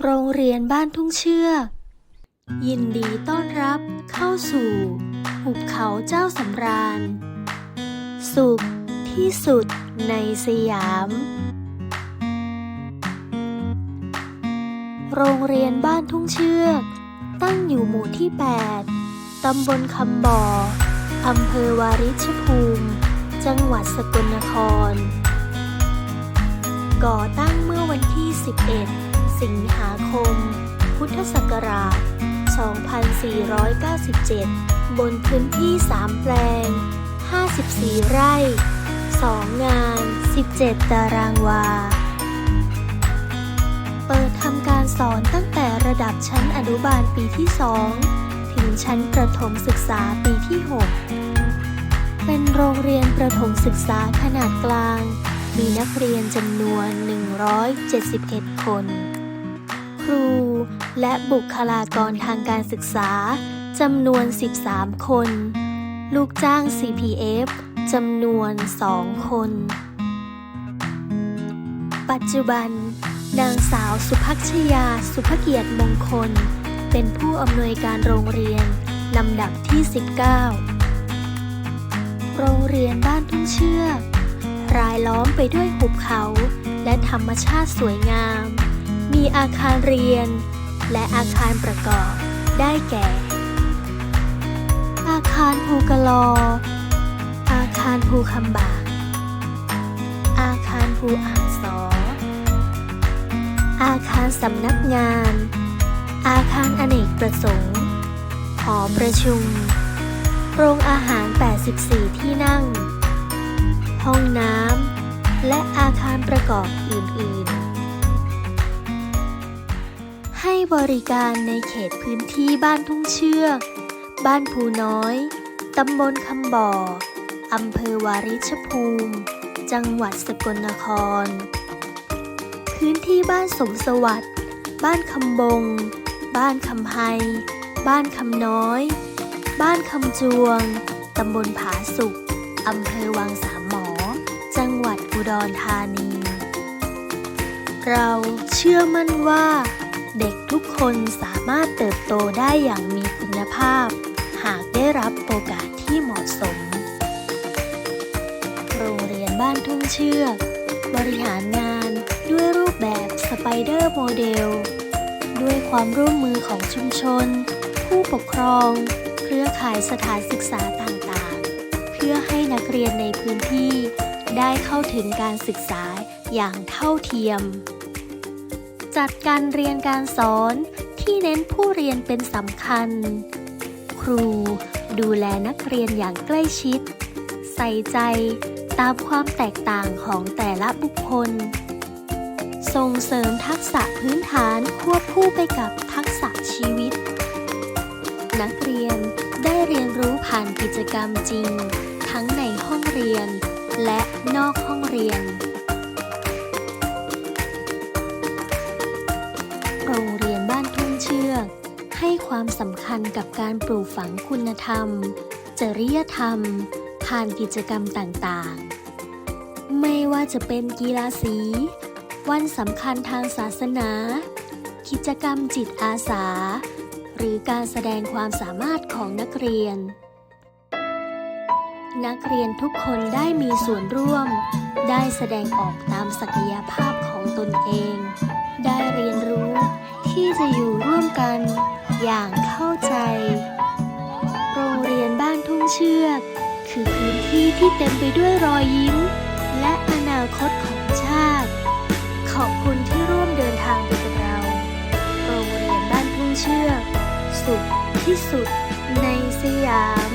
โรงเรียนบ้านทุ่งเชือกยินดีต้อนรับเข้าสู่ หุบเขาเจ้าสำราญ สุขที่สุดในสยาม โรงเรียนบ้านทุ่งเชือก ตั้งอยู่หมู่ที่ 8 ตำบลคำบ่อ อำเภอวาริชภูมิ จังหวัดสกลนคร ก่อตั้งเมื่อวันที่ 11 สิงหาคม พุทธศักราช 2497 บนพื้นที่ 3 แปลง 54 ไร่ 2 งาน 17 ตารางวา เปิดทำการสอนตั้งแต่ระดับชั้นอนุบาลปีที่ 2 ถึงชั้นประถมศึกษาปีที่ 6 เป็นโรงเรียนประถมศึกษาขนาดกลางมีนักเรียนจำนวน 171 คน ครู และบุคลากรทางการศึกษาจำนวน 13 คน ลูกจ้าง CPF จำนวน 2 คน ปัจจุบัน นางสาวสุภักชยาสุภเกียรติมงคล เป็นผู้อำนวยการโรงเรียน ลำดับที่ 19 โรงเรียนบ้านทุ่งเชือก รายล้อมไปด้วยหุบเขาและธรรมชาติสวยงาม มีอาคารเรียน และอาคารประกอบ ได้แก่ อาคารภูกะลอ อาคารภูคำบากอาคารภูอ่างสอ อาคารสำนักงาน อาคารอเนกประสงค์ หอประชุม โรงอาหาร 84 ที่นั่ง ห้องน้ำ และอาคารประกอบอื่น ๆ ให้บริการในเขตพื้นที่บ้านทุ่งเชือก บ้านภูน้อย ตำบลคำบ่อ อำเภอวาริชภูมิ จังหวัดสกลนคร พื้นที่บ้านสมสวัสดิ์ บ้านคำบง บ้านคำไฮบ้านคำน้อย บ้านคำจวง ตำบลผาสุก อำเภอวังสามหมอ จังหวัดอุดรธานี เราเชื่อมั่นว่า เด็กทุกคนสามารถเติบโตได้อย่างมีคุณภาพ หากได้รับโอกาสที่เหมาะสม โรงเรียนบ้านทุ่งเชือกบริหารงานด้วยรูปแบบสไปเดอร์โมเดลด้วยความร่วมมือของชุมชน ผู้ปกครอง เครือข่ายสถานศึกษาต่างๆ เพื่อให้นักเรียนในพื้นที่ได้เข้าถึงการศึกษาอย่างเท่าเทียม จัดการเรียนการสอนที่เน้นผู้เรียนเป็นสำคัญ ครูดูแลนักเรียนอย่างใกล้ชิด ใส่ใจตามความแตกต่างของแต่ละบุคคล ส่งเสริมทักษะพื้นฐานควบคู่ไปกับทักษะชีวิต นักเรียนได้เรียนรู้ผ่านกิจกรรมจริง ทั้งในห้องเรียนและนอกห้องเรียน ความสำคัญกับการปลูกฝังคุณธรรม จริยธรรม ผ่านกิจกรรมต่างๆ ไม่ว่าจะเป็นกีฬาสี วันสำคัญทางศาสนา กิจกรรมจิตอาสา หรือการแสดงความสามารถของนักเรียน นักเรียนทุกคนได้มีส่วนร่วม ได้แสดงออกตามศักยภาพของตนเอง ได้เรียนรู้ ที่จะอยู่ร่วมกันอย่างเข้าใจ โรงเรียนบ้านทุ่งเชือก คือพื้นที่ที่เต็มไปด้วยรอยยิ้ม และอนาคตของชาติ ขอบคุณที่ร่วมเดินทางไปกับเรา โรงเรียนบ้านทุ่งเชือก สุขที่สุดในสยาม